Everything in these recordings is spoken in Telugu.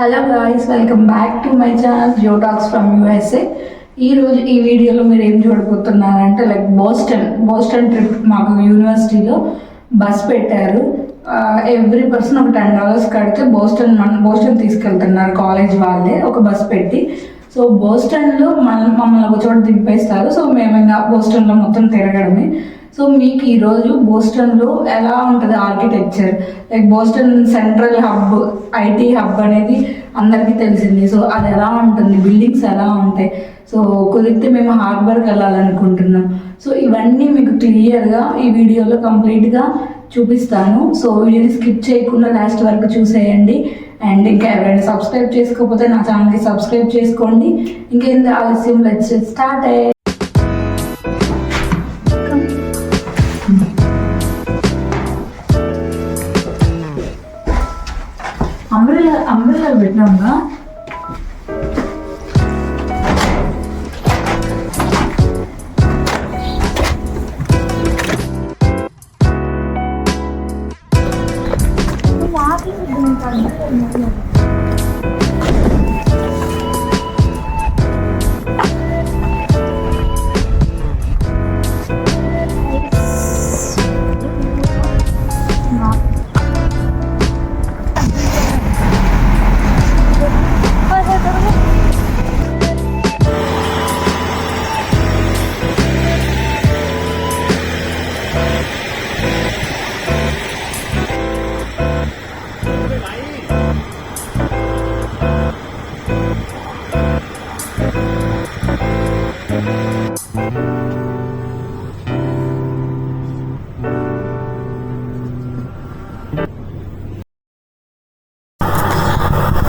Hello guys welcome back to my channel జోటాక్స్ from USA ఈ రోజు ఈ వీడియోలో మీరు ఏం చూడబోతున్నారంటే లైక్ బోస్టన్ బోస్టన్ ట్రిప్ మాకు యూనివర్సిటీలో బస్ పెట్టారు. ఎవ్రీ పర్సన్ ఒక టెన్ డాలర్స్ కడితే బోస్టన్ మన బోస్టన్ తీసుకెళ్తున్నారు కాలేజ్ వాళ్ళే ఒక బస్ పెట్టి. సో బోస్టన్లో మన మమ్మల్ని ఒక చోట దింపేస్తారు. సో మేము ఇంకా బోస్టన్లో మొత్తం తిరగడమే. సో మీకు ఈరోజు బోస్టన్లో ఎలా ఉంటుంది architecture like Boston central hub IT hub అనేది అందరికీ తెలిసింది. సో అది ఎలా ఉంటుంది? బిల్డింగ్స్ ఎలా ఉంటాయి? సో కుదిరితే మేము హార్బర్కి వెళ్ళాలనుకుంటున్నాం. సో ఇవన్నీ మీకు క్లియర్గా ఈ వీడియోలో కంప్లీట్గా చూపిస్తాను. సో వీడియోని స్కిప్ చేయకుండా లాస్ట్ వరకు చూసేయండి. అండ్ ఇంకా ఎవరైనా సబ్స్క్రైబ్ చేసుకోకపోతే నా ఛానల్కి సబ్స్క్రైబ్ చేసుకోండి. ఇంకేంది ఆలస్యం? లెట్స్ స్టార్ట్ అంబ్రెల్లా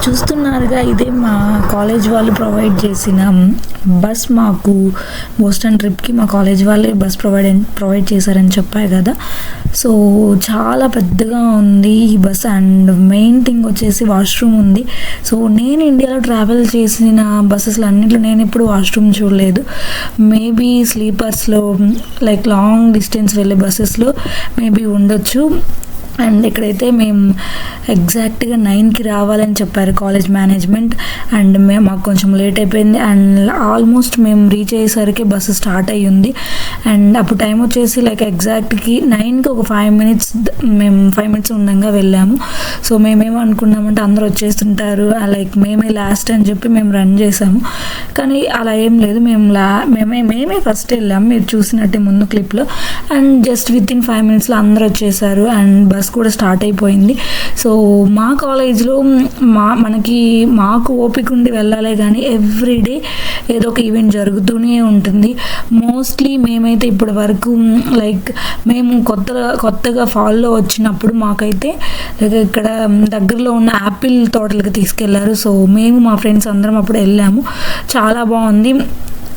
చూస్తున్నారుగా ఇదే మా కాలేజ్ వాళ్ళు ప్రొవైడ్ చేసిన బస్ మాకు బోస్టన్ ట్రిప్కి మా కాలేజ్ వాళ్ళే బస్ ప్రొవైడ్ ప్రొవైడ్ చేశారని చెప్పారు కదా. సో చాలా పెద్దగా ఉంది ఈ బస్ అండ్ మెయిన్ థింగ్ వచ్చేసి వాష్రూమ్ ఉంది. సో నేను ఇండియాలో ట్రావెల్ చేసిన బస్సెస్లో అన్నింటిలో నేను ఎప్పుడు వాష్రూమ్ చూడలేదు. మేబీ స్లీపర్స్లో లైక్ లాంగ్ డిస్టెన్స్ వెళ్ళే బస్సెస్లో మేబీ ఉండొచ్చు. అండ్ ఇక్కడైతే మేము ఎగ్జాక్ట్గా నైన్కి రావాలని చెప్పారు కాలేజ్ మేనేజ్మెంట్. అండ్ మేము మాకు కొంచెం లేట్ అయిపోయింది. అండ్ ఆల్మోస్ట్ మేము రీచ్ అయ్యేసరికి బస్సు స్టార్ట్ అయ్యింది. అండ్ అప్పుడు టైం వచ్చేసి లైక్ ఎగ్జాక్ట్కి నైన్కి ఒక ఫైవ్ మినిట్స్ మేము ఫైవ్ మినిట్స్ ఉండగా వెళ్ళాము. సో మేమేమో అనుకున్నామంటే అందరూ వచ్చేస్తుంటారు. లైక్ మేమే లాస్ట్ అని చెప్పి మేము రన్ చేసాము. కానీ అలా ఏం లేదు. మేము లా మేమే మేమే ఫస్ట్ వెళ్ళాము మీరు చూసినట్టే ముందు క్లిప్లో. And just with in five మినిట్స్లో అందరూ వచ్చేసారు. అండ్ బస్ కూడా స్టార్ట్ అయిపోయింది. సో మా కాలేజ్లో మా మనకి మాకు ఓపిక ఉండి వెళ్ళాలి కానీ ఎవ్రీడే ఏదో ఒక ఈవెంట్ జరుగుతూనే ఉంటుంది. మోస్ట్లీ మేమైతే ఇప్పటి వరకు లైక్ మేము కొత్త కొత్తగా ఫాల్లో వచ్చినప్పుడు మాకైతే లైక్ ఇక్కడ దగ్గరలో ఉన్న యాపిల్ తోటలకు తీసుకెళ్ళారు. సో మేము మా ఫ్రెండ్స్ అందరం అప్పుడు వెళ్ళాము. చాలా బాగుంది.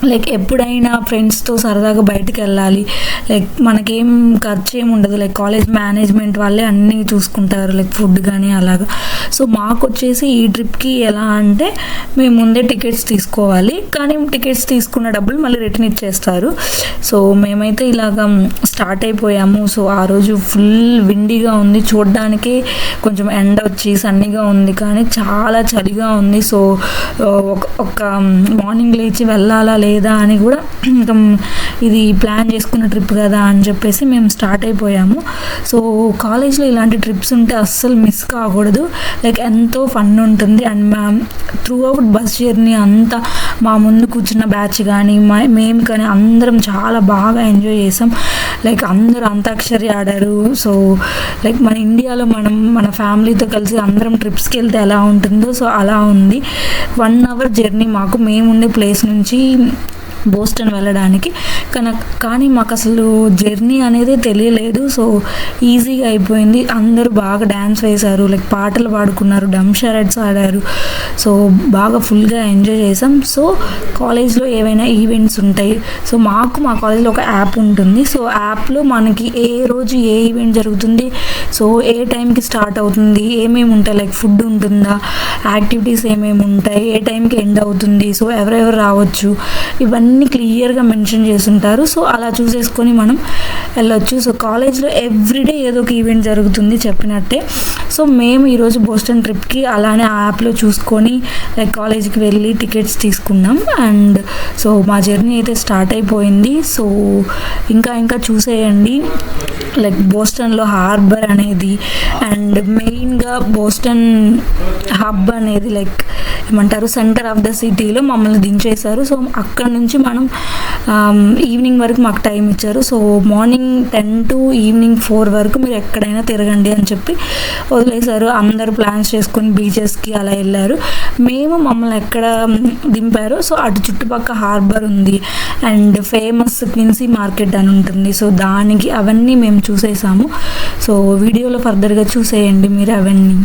లైక్ ఎప్పుడైనా ఫ్రెండ్స్తో సరదాగా బయటకు వెళ్ళాలి. లైక్ మనకేం ఖర్చు ఏమి ఉండదు. లైక్ కాలేజ్ మేనేజ్మెంట్ వాళ్ళే అన్నీ చూసుకుంటారు. లైక్ ఫుడ్ కానీ అలాగా. సో మాకు వచ్చేసి ఈ ట్రిప్కి ఎలా అంటే మేము ముందే టికెట్స్ తీసుకోవాలి. కానీ టికెట్స్ తీసుకున్న డబ్బులు మళ్ళీ రిటర్న్ ఇచ్చేస్తారు. సో మేమైతే ఇలాగ స్టార్ట్ అయిపోయాము. సో ఆ రోజు ఫుల్ విండిగా ఉంది. చూడడానికి కొంచెం ఎండ వచ్చి సన్నీగా ఉంది. కానీ చాలా చలిగా ఉంది. సో ఒక ఒక మార్నింగ్ లేచి వెళ్ళాలా లేదా అని కూడా ఇంకా ఇది ప్లాన్ చేసుకున్న ట్రిప్ కదా అని చెప్పేసి మేము స్టార్ట్ అయిపోయాము. సో కాలేజ్లో ఇలాంటి ట్రిప్స్ ఉంటే అస్సలు మిస్ కాకూడదు. లైక్ ఎంతో ఫన్ ఉంటుంది. అండ్ మా త్రూ అవుట్ బస్ జర్నీ అంతా మా ముందు కూర్చున్న బ్యాచ్ కానీ మా మేము కానీ అందరం చాలా బాగా ఎంజాయ్ చేసాం. లైక్ అందరూ అంతాక్షరి ఆడారు. సో లైక్ మన ఇండియాలో మనం మన ఫ్యామిలీతో కలిసి అందరం ట్రిప్స్కి వెళ్తే ఎలా ఉంటుందో సో అలా ఉంది. వన్ అవర్ జర్నీ మాకు మేము ఉండే ప్లేస్ నుంచి బోస్టన్ వెళ్ళడానికి. కానీ కానీ మాకు అసలు జర్నీ అనేది తెలియలేదు. సో ఈజీగా అయిపోయింది. అందరూ బాగా డ్యాన్స్ వేశారు. లైక్ పాటలు పాడుకున్నారు. డమ్ షరట్స్ ఆడారు. సో బాగా ఫుల్గా ఎంజాయ్ చేసాం సో కాలేజ్లో ఏవైనా ఈవెంట్స్ ఉంటాయి. సో మాకు మా కాలేజ్లో ఒక యాప్ ఉంటుంది. సో యాప్లో మనకి ఏ రోజు ఏ ఈవెంట్ జరుగుతుంది. సో ఏ టైంకి స్టార్ట్ అవుతుంది. ఏమేమి ఉంటాయి? లైక్ ఫుడ్ ఉంటుందా? యాక్టివిటీస్ ఏమేమి ఉంటాయి? ఏ టైంకి ఎండ్ అవుతుంది? సో ఎవరెవరు రావచ్చు? ఇవన్నీ అన్నీ క్లియర్గా మెన్షన్ చేసుంటారు సో అలా చూసేసుకొని మనం వెళ్ళొచ్చు. సో కాలేజ్లో ఎవ్రీడే ఏదో ఒక ఈవెంట్ జరుగుతుంది చెప్పినట్టే. సో మేము ఈరోజు బోస్టన్ ట్రిప్కి అలానే ఆ యాప్లో చూసుకొని లైక్ కాలేజీకి వెళ్ళి టికెట్స్ తీసుకున్నాం. అండ్ సో మా జర్నీ అయితే స్టార్ట్ అయిపోయింది. సో ఇంకా ఇంకా చూసేయండి. లైక్ బోస్టన్లో హార్బర్ అనేది అండ్ మెయిన్గా బోస్టన్ హబ్ అనేది లైక్ ఏమంటారు సెంటర్ ఆఫ్ ద సిటీలో మమ్మల్ని దించేశారు. సో అక్కడ నుంచి మనం um, ఈవినింగ్ వరకు మాకు టైం ఇచ్చారు. So morning ten to evening four వరకు మీరు ఎక్కడైనా తిరగండి అని చెప్పి వదిలేశారు. అందరూ ప్లాన్స్ చేసుకొని బీచెస్కి అలా వెళ్ళారు. మేము మమ్మల్ని ఎక్కడ దింపారు సో అటు చుట్టుపక్కల హార్బర్ ఉంది. అండ్ ఫేమస్ క్విన్సీ మార్కెట్ అని ఉంటుంది. సో దానికి అవన్నీ మేము చూసేసాము. సో వీడియోలో ఫర్దర్గా చూసేయండి మీరు అవన్నీ.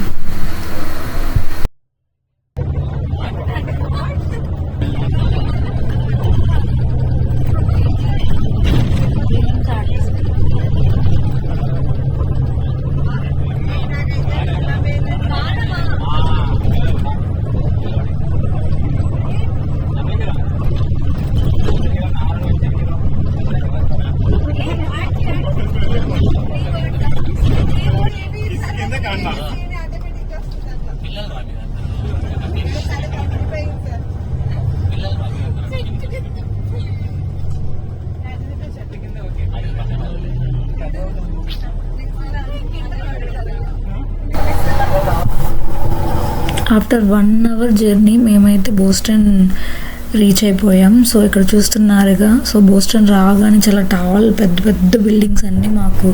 ఆఫ్టర్ వన్ అవర్ జర్నీ మేమైతే బోస్టన్ రీచ్ అయిపోయాం. సో ఇక్కడ చూస్తున్నారుగా. సో బోస్టన్ రాగానే చాలా టాల్ పెద్ద పెద్ద బిల్డింగ్స్ అన్నీ మాకు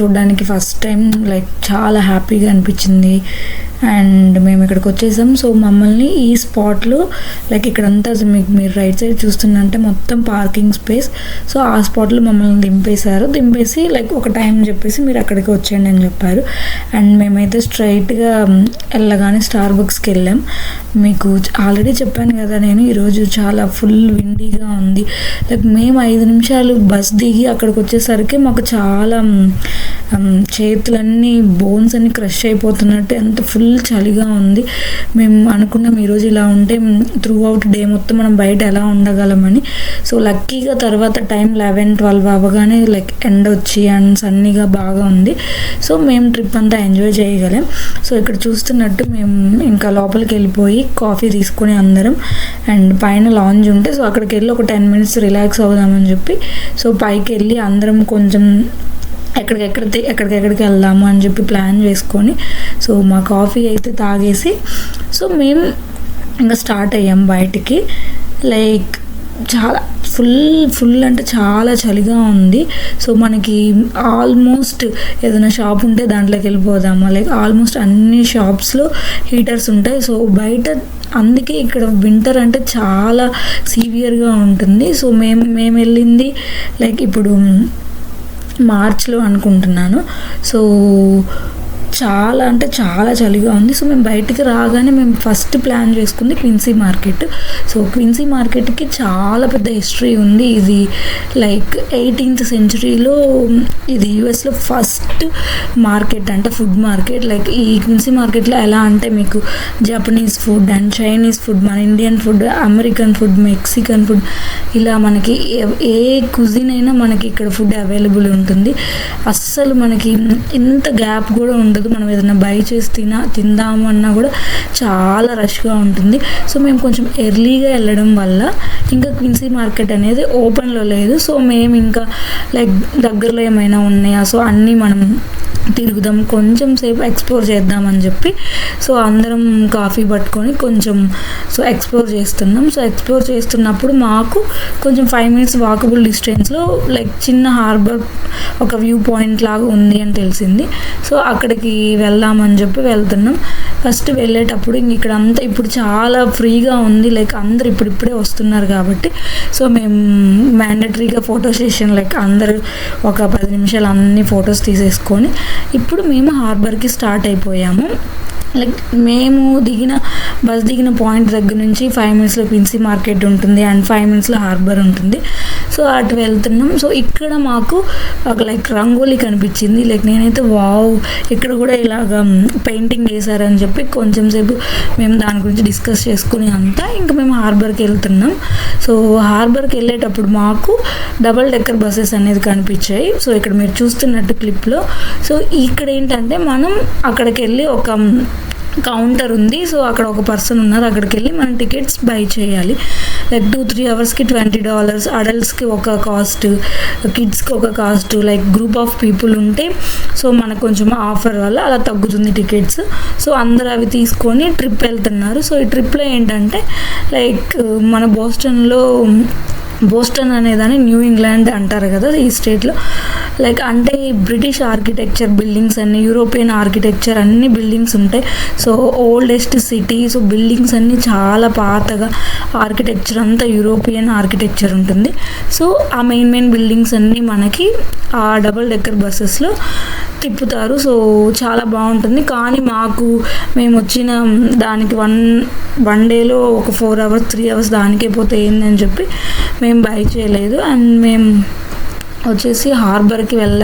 చూడడానికి ఫస్ట్ టైం లైక్ చాలా హ్యాపీగా అనిపించింది. అండ్ మేము ఇక్కడికి వచ్చేసాం. సో మమ్మల్ని ఈ స్పాట్లో లైక్ ఇక్కడంతా మీకు మీరు రైట్ సైడ్ చూస్తుందంటే మొత్తం పార్కింగ్ స్పేస్ సో ఆ స్పాట్లో మమ్మల్ని దింపేశారు. దింపేసి లైక్ ఒక టైం చెప్పేసి మీరు అక్కడికి వచ్చేయండి అని చెప్పారు. అండ్ మేమైతే స్ట్రైట్గా వెళ్ళగానే స్టార్ బుక్స్కి వెళ్ళాం. మీకు ఆల్రెడీ చెప్పాను కదా నేను ఈరోజు చాలా ఫుల్ విండీగా ఉంది. లైక్ మేము ఐదు నిమిషాలు బస్ దిగి అక్కడికి వచ్చేసరికి మాకు చాలా చేతులన్నీ బోన్స్ అన్ని క్రష్ అయిపోతున్నట్టు ఎంత ఫుల్ చలిగా ఉంది. మేము అనుకున్నాం ఈరోజు ఇలా ఉంటే త్రూ అవుట్ డే మొత్తం మనం బయట ఎలా ఉండగలమని. సో లక్కీగా తర్వాత టైం లెవెన్ ట్వెల్వ్ అవ్వగానే లైక్ ఎండ్ వచ్చి అండ్ సన్నీగా బాగా ఉంది. సో మేము ట్రిప్ అంతా ఎంజాయ్ చేయగలం. సో ఇక్కడ చూస్తున్నట్టు మేము ఇంకా లోపలికి వెళ్ళిపోయి కాఫీ తీసుకొని అందరం అండ్ పైన లాంజ్ ఉంటే సో అక్కడికి వెళ్ళి ఒక టెన్ మినిట్స్ రిలాక్స్ అవుదామని చెప్పి సో పైకి వెళ్ళి అందరం కొంచెం ఎక్కడికెక్కడ ఎక్కడికెక్కడికి వెళ్దాము అని చెప్పి ప్లాన్ చేసుకొని సో మా కాఫీ అయితే తాగేసి సో మేము ఇంకా స్టార్ట్ అయ్యాం బయటికి. లైక్ చాలా ఫుల్ ఫుల్ అంటే చాలా చలిగా ఉంది. సో మనకి ఆల్మోస్ట్ ఏదైనా షాప్ ఉంటే దాంట్లోకి వెళ్ళిపోదామా? లైక్ ఆల్మోస్ట్ అన్ని షాప్స్లో హీటర్స్ ఉంటాయి. సో బయట అందుకే ఇక్కడ వింటర్ అంటే చాలా సీవియర్గా ఉంటుంది. సో మేము మేము వెళ్ళింది లైక్ ఇప్పుడు మార్చ్లో అనుకుంటున్నాను. సో చాలా అంటే చాలా చలిగా ఉంది. సో మేము బయటికి రాగానే మేము ఫస్ట్ ప్లాన్ చేసుకుంది క్విన్సీ మార్కెట్. సో క్విన్సీ మార్కెట్కి చాలా పెద్ద హిస్టరీ ఉంది. ఇది లైక్ ఎయిటీన్త్ సెంచురీలో ఇది యుఎస్లో ఫస్ట్ మార్కెట్ అంటే ఫుడ్ మార్కెట్. లైక్ ఈ క్విన్సీ మార్కెట్లో ఎలా అంటే మీకు Japanese food and Chinese food మన Indian food American food Mexican food ఇలా మనకి ఏ- ఏ కుజిన్ అయినా మనకి ఇక్కడ ఫుడ్ అవైలబుల్ ఉంటుంది. అస్సలు మనకి ఇంత గ్యాప్ కూడా ఉండదు. మనం ఏదైనా బై చేసి తినా తిందాము అన్నా కూడా చాలా రష్గా ఉంటుంది. సో మేము కొంచెం ఎర్లీగా వెళ్ళడం వల్ల ఇంకా క్విన్సీ మార్కెట్ అనేది ఓపెన్లో లేదు. సో మేము ఇంకా లైక్ దగ్గరలో ఏమైనా ఉన్నాయా? సో అన్నీ మనం తిరుగుదాం. కొంచెం సేపు ఎక్స్ప్లోర్ చేద్దామని చెప్పి సో అందరం కాఫీ పట్టుకొని కొంచెం సో ఎక్స్ప్లోర్ చేస్తున్నాం. సో ఎక్స్ప్లోర్ చేస్తున్నప్పుడు మాకు కొంచెం ఫైవ్ మినిట్స్ వాకబుల్ డిస్టెన్స్లో లైక్ చిన్న హార్బర్ ఒక వ్యూ పాయింట్ లాగా ఉంది అని తెలిసింది. సో అక్కడికి వెళ్దామని చెప్పి వెళ్తున్నాం. ఫస్ట్ వెళ్ళేటప్పుడు ఇంక ఇక్కడ అంతా ఇప్పుడు చాలా ఫ్రీగా ఉంది. లైక్ అందరు ఇప్పుడిప్పుడే వస్తున్నారు కాబట్టి. సో మేము మ్యాండటరీగా ఫోటో సెషన్ లైక్ అందరూ ఒక పది నిమిషాలు అన్ని ఫొటోస్ తీసేసుకొని ఇప్పుడు మేము హార్బర్కి స్టార్ట్ అయిపోయాము. లైక్ మేము దిగిన బస్ దిగిన పాయింట్ దగ్గర నుంచి ఫైవ్ మినిట్స్లో పిన్సీ మార్కెట్ ఉంటుంది అండ్ ఫైవ్ మినిట్స్లో హార్బర్ ఉంటుంది. సో అటు వెళ్తున్నాం. సో ఇక్కడ మాకు ఒక లైక్ రంగోలీ కనిపించింది. లైక్ నేనైతే వావ్ ఇక్కడ కూడా ఇలాగ పెయింటింగ్ వేశారని చెప్పి కొంచెం సేపు మేము దాని గురించి డిస్కస్ చేసుకుని అంతా ఇంకా మేము హార్బర్కి వెళ్తున్నాం. సో హార్బర్కి వెళ్ళేటప్పుడు మాకు డబల్ డెక్కర్ బస్సెస్ అనేది కనిపించాయి. సో ఇక్కడ మీరు చూస్తున్నట్టు క్లిప్లో. సో ఇక్కడ ఏంటంటే మనం అక్కడికి వెళ్ళి ఒక కౌంటర్ ఉంది. సో అక్కడ ఒక పర్సన్ ఉన్నారు. అక్కడికి వెళ్ళి మనం టికెట్స్ బై చేయాలి. లైక్ టూ త్రీ అవర్స్కి ట్వంటీ డాలర్స్ అడల్ట్స్కి ఒక కాస్ట్ కిడ్స్కి ఒక cost like group of people ఉంటే సో మనకు కొంచెం ఆఫర్ వల్ల అలా తగ్గుతుంది టికెట్స్ సో అందరు అవి తీసుకొని ట్రిప్ వెళ్తున్నారు. సో ఈ ట్రిప్లో ఏంటంటే లైక్ మన బోస్టన్లో బోస్టన్ అనేదాన్ని న్యూ ఇంగ్లాండ్ అంటారు కదా ఈ స్టేట్లో లైక్ అంటే బ్రిటిష్ ఆర్కిటెక్చర్ బిల్డింగ్స్ అన్ని యూరోపియన్ ఆర్కిటెక్చర్ అన్ని బిల్డింగ్స్ ఉంటాయి. So oldest city so buildings అన్నీ చాలా పాతగా ఆర్కిటెక్చర్ అంతా యూరోపియన్ ఆర్కిటెక్చర్ ఉంటుంది. సో ఆ మెయిన్ మెయిన్ బిల్డింగ్స్ అన్నీ మనకి ఆ డబుల్ డెక్కర్ బస్సెస్లో తిప్పుతారు. సో చాలా బాగుంటుంది. కానీ మాకు మేము వచ్చిన దానికి వన్ వన్ డేలో ఒక ఫోర్ అవర్స్ త్రీ అవర్స్ దానికే పోతే ఏందని చెప్పి మేము బై చేయలేదు. అండ్ మేము వచ్చేసి హార్బర్కి వెళ్ళ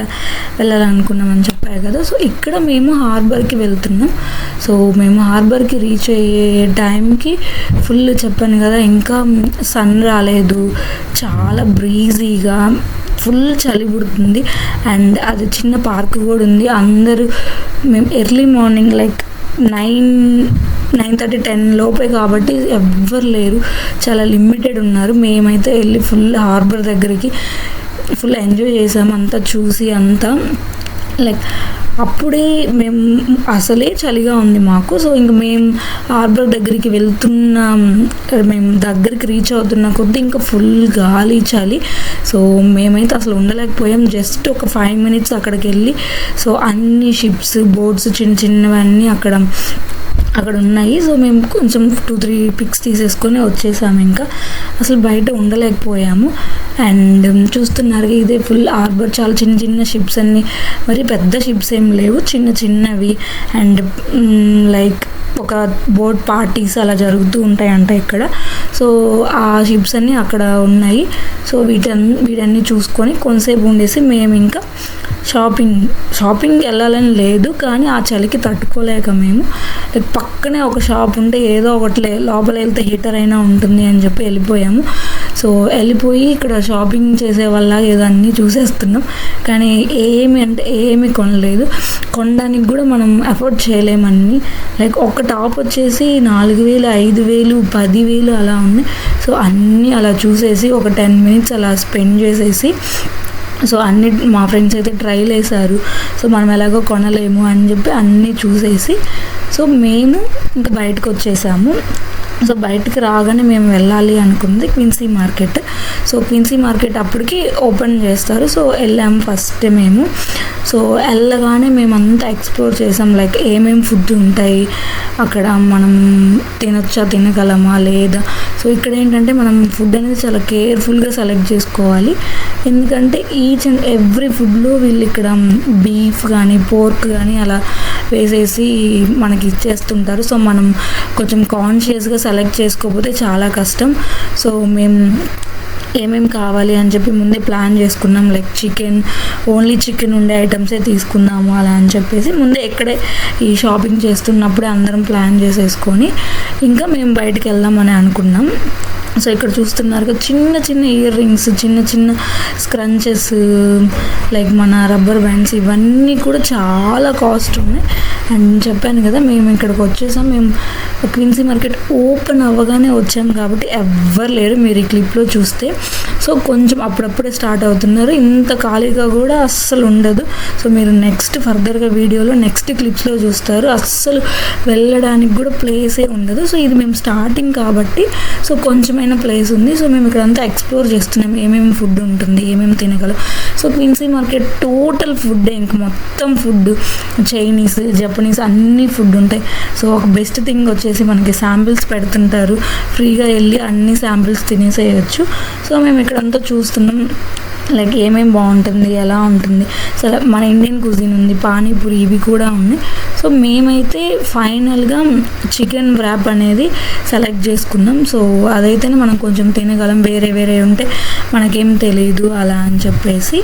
వెళ్ళాలనుకున్నామని చెప్పాయి కదా. సో ఇక్కడ మేము హార్బర్కి వెళ్తున్నాం. సో మేము హార్బర్కి రీచ్ అయ్యే టైంకి ఫుల్ చెప్పాను కదా ఇంకా సన్ రాలేదు. చాలా బ్రీజీగా ఫుల్ చలి పుడుతుంది. అండ్ అది చిన్న పార్క్ కూడా ఉంది. అందరూ మేము early morning like nine nine thirty ten లోపే కాబట్టి ఎవ్వరు లేరు. చాలా లిమిటెడ్ ఉన్నారు. మేమైతే వెళ్ళి ఫుల్ హార్బర్ దగ్గరికి ఫుల్ ఎంజాయ్ చేసాము అంతా చూసి అంతా లైక్ అప్పుడే మేము అసలే చలిగా ఉంది మాకు. సో ఇంక మేము హార్బర్ దగ్గరికి వెళ్తున్నాం. మేము దగ్గరికి రీచ్ అవుతున్న కొద్దీ ఇంకా ఫుల్ గాలి చలి. సో మేమైతే అసలు ఉండలేకపోయాం. జస్ట్ ఒక ఫైవ్ మినిట్స్ అక్కడికి వెళ్ళి సో అన్ని షిప్స్ బోట్స్ చిన్న చిన్నవన్నీ అక్కడ అక్కడ ఉన్నాయి సో మేము కొంచెం టూ త్రీ పిక్స్ తీసేసుకొని వచ్చేసాము ఇంకా. అసలు బయట ఉండలేకపోయాము. అండ్ చూస్తున్నారు ఇదే ఫుల్ హార్బర్ చాలా చిన్న చిన్న షిప్స్ అన్నీ. మరి పెద్ద షిప్స్ ఏం లేవు. చిన్న చిన్నవి. అండ్ లైక్ ఒక బోట్ పార్టీస్ అలా జరుగుతూ ఉంటాయంట ఇక్కడ. సో ఆ షిప్స్ అన్నీ అక్కడ ఉన్నాయి. సో వీటన్ని వీటన్ని చూసుకొని కొంతసేపు ఉండేసి మేము ఇంకా షాపింగ్ షాపింగ్ వెళ్ళాలని లేదు. కానీ ఆ చలికి తట్టుకోలేక మేము లైక్ పక్కనే ఒక షాప్ ఉంటే ఏదో ఒకటి లోపల వెళ్తే హీటర్ అయినా ఉంటుంది అని చెప్పి వెళ్ళిపోయాము. సో వెళ్ళిపోయి ఇక్కడ షాపింగ్ చేసే వల్ల ఏదో అన్నీ చూసేస్తున్నాం. కానీ ఏమి అంటే ఏమి కొనలేదు. కొనడానికి కూడా మనం అఫోర్డ్ చేయలేమన్ని. లైక్ ఒక టాప్ వచ్చేసి నాలుగు వేలు ఐదు వేలు పదివేలు అలా ఉంది. సో అన్నీ అలా చూసేసి ఒక టెన్ మినిట్స్ అలా స్పెండ్ చేసేసి సో అన్ని మా ఫ్రెండ్స్ అయితే ట్రైల్ వేశారు సో మనం ఎలాగో కొనలేము అని చెప్పి అన్నీ చూసేసి సో మేము ఇంకా బయటకు వచ్చేసాము. సో బయటకు రాగానే మేము వెళ్ళాలి అనుకుంది Quincy market. So Quincy market అప్పటికి ఓపెన్ చేస్తారు. సో వెళ్ళాము ఫస్ట్ మేము. సో వెళ్ళగానే మేమంతా ఎక్స్ప్లోర్ చేసాం. లైక్ ఏమేమి ఫుడ్ ఉంటాయి అక్కడ మనం తినొచ్చా తినగలమా లేదా? సో ఇక్కడ ఏంటంటే మనం ఫుడ్ అనేది చాలా కేర్ఫుల్గా సెలెక్ట్ చేసుకోవాలి. ఎందుకంటే ఈచ్ అండ్ ఎవ్రీ ఫుడ్లో వీళ్ళు ఇక్కడ బీఫ్ కానీ పోర్క్ కానీ అలా వేసేసి మనకి ఇచ్చేస్తుంటారు. సో మనం కొంచెం కాన్షియస్గా సెలెక్ట్ చేసుకోకపోతే చాలా కష్టం. సో మేము ఏమేమి కావాలి అని చెప్పి ముందే ప్లాన్ చేసుకున్నాం. లైక్ చికెన్ ఓన్లీ చికెన్ ఉండే ఐటమ్సే తీసుకుందాము అలా అని చెప్పేసి ముందే ఎక్కడే ఈ షాపింగ్ చేస్తున్నప్పుడే అందరం ప్లాన్ చేసేసుకొని ఇంకా మేము బయటికి వెళ్దామని అనుకున్నాం. సో ఇక్కడ చూస్తున్నారు కదా చిన్న చిన్న ఇయర్ రింగ్స్ చిన్న చిన్న స్క్రంచెస్ లైక్ మన రబ్బర్ బ్యాండ్స్ ఇవన్నీ కూడా చాలా కాస్ట్ ఉన్నాయి. అండ్ చెప్పాను కదా మేము ఇక్కడికి వచ్చేసాం. మేము క్విన్సీ మార్కెట్ ఓపెన్ అవ్వగానే వచ్చాం కాబట్టి ఎవ్వరు లేరు. మీరు ఈ క్లిప్లో చూస్తే. సో కొంచెం అప్పుడప్పుడే స్టార్ట్ అవుతున్నారు. ఇంత ఖాళీగా కూడా అస్సలు ఉండదు. సో మీరు నెక్స్ట్ ఫర్దర్గా వీడియోలో నెక్స్ట్ క్లిప్స్లో చూస్తారు. అస్సలు వెళ్ళడానికి కూడా ప్లేసే ఉండదు. సో ఇది మేము స్టార్టింగ్ కాబట్టి సో కొంచెం అందమైన ప్లేస్ ఉంది. సో మేము ఇక్కడంతా ఎక్స్ప్లోర్ చేస్తున్నాం. ఏమేమి ఫుడ్ ఉంటుంది ఏమేమి తినగలం. So Quincy market total food ఇంక మొత్తం ఫుడ్ చైనీస్ జపనీస్ అన్ని ఫుడ్ ఉంటాయి. సో ఒక బెస్ట్ థింగ్ వచ్చేసి మనకి శాంపిల్స్ పెడుతుంటారు. ఫ్రీగా వెళ్ళి అన్ని శాంపిల్స్ తినేసేయచ్చు. సో మేము ఇక్కడంతా చూస్తున్నాం. లైక్ ఏమేమి బాగుంటుంది ఎలా ఉంటుంది. సరే మన ఇండియన్ కుజిన్ ఉంది. పానీపూరి ఇవి కూడా ఉన్నాయి. సో మేమైతే ఫైనల్గా చికెన్ ర్యాప్ అనేది సెలెక్ట్ చేసుకున్నాం. సో అదైతేనే మనం కొంచెం తినగలం వేరే వేరే ఉంటే మనకేం తెలియదు అలా అని చెప్పేసి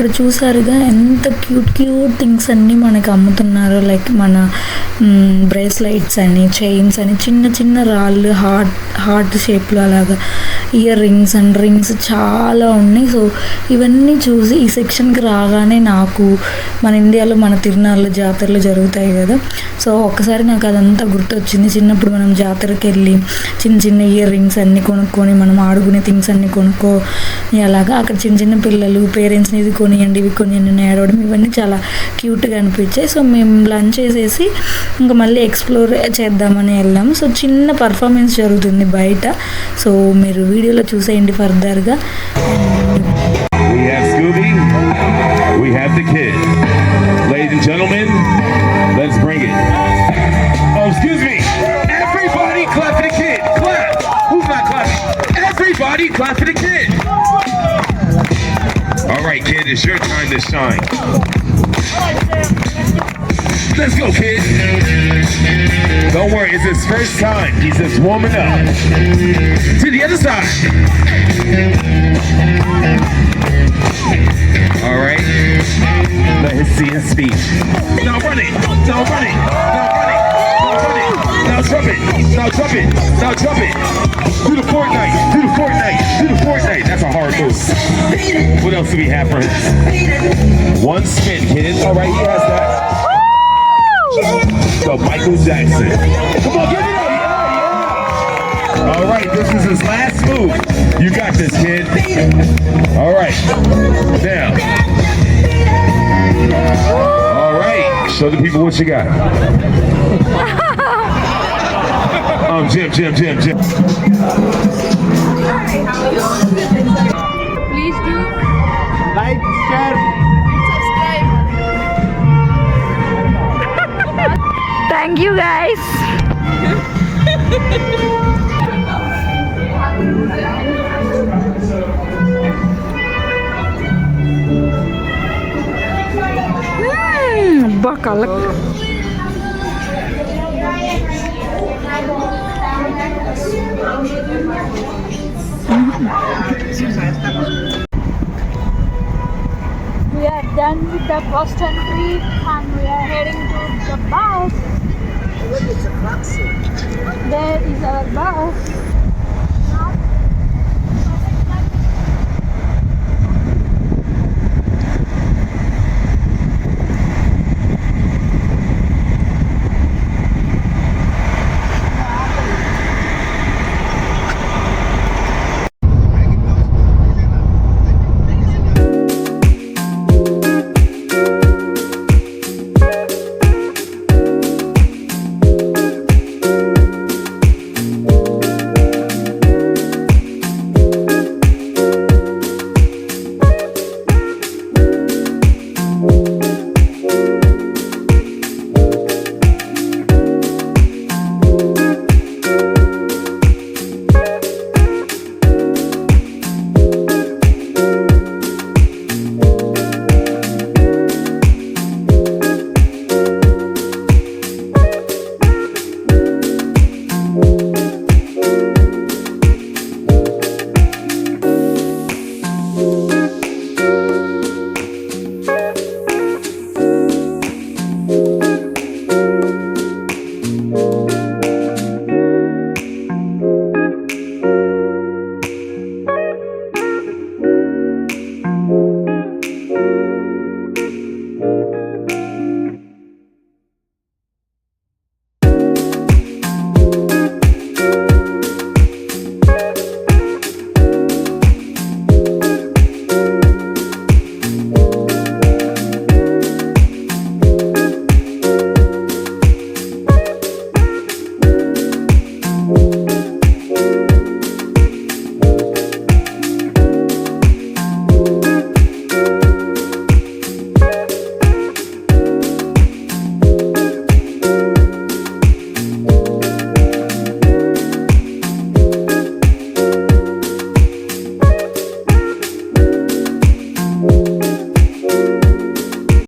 ఇక్కడ చూసారుగా ఎంత క్యూట్ క్యూట్ థింగ్స్ అన్నీ మనకి అమ్ముతున్నారు లైక్ మన బ్రేస్లైట్స్ అని చైన్స్ అని చిన్న చిన్న రాళ్ళు హార్ట్ హార్ట్ షేప్లో అలాగా ఇయర్ రింగ్స్ అండ్ రింగ్స్ చాలా ఉన్నాయి. సో ఇవన్నీ చూసి ఈ సెక్షన్కి రాగానే నాకు మన ఇండియాలో మన తిరునాళ్ళు జాతరలు జరుగుతాయి కదా. సో ఒక్కసారి నాకు అదంతా గుర్తొచ్చింది. చిన్నప్పుడు మనం జాతరకి వెళ్ళి చిన్న చిన్న ఇయర్ రింగ్స్ అన్నీ కొనుక్కొని మనం ఆడుకునే థింగ్స్ అన్నీ కొనుక్కో అలాగా అక్కడ చిన్న చిన్న పిల్లలు పేరెంట్స్ని ఇది కొనియండి ఇవి కొనియండి నేను ఏడవడం ఇవన్నీ చాలా క్యూట్గా అనిపించాయి. సో మేము లంచ్ వేసేసి ఇంకా మళ్ళీ ఎక్స్ప్లోర్ చేద్దామని వెళ్ళాము సో చిన్న పర్ఫార్మెన్స్ జరుగుతుంది బయట. సో మీరు వీడియోలో చూసేయండి ఫర్దర్గా. All right, kid, it's your time to shine. Let's go, kid. Don't worry, it's his first time. He's just warming up. To the other side. All right. Let him see his speech. Now run it. Now run it. Now. Now run it. Now jump it. Now jump it. Do the Fortnite. Do the Fortnite. Do the Fortnite. That's a hard move. What else do we have for him? One spin, kid. All right, he has that. So Michael Jackson. Come on, give it up. All right, this is his last move. You got this, kid. All right. Now. Show the people what you got. um, Jim, Jim, Jim, Jim. Please do like, share, subscribe. Thank you guys. We are done with the Boston tree and we are heading to the bus. There is our bus.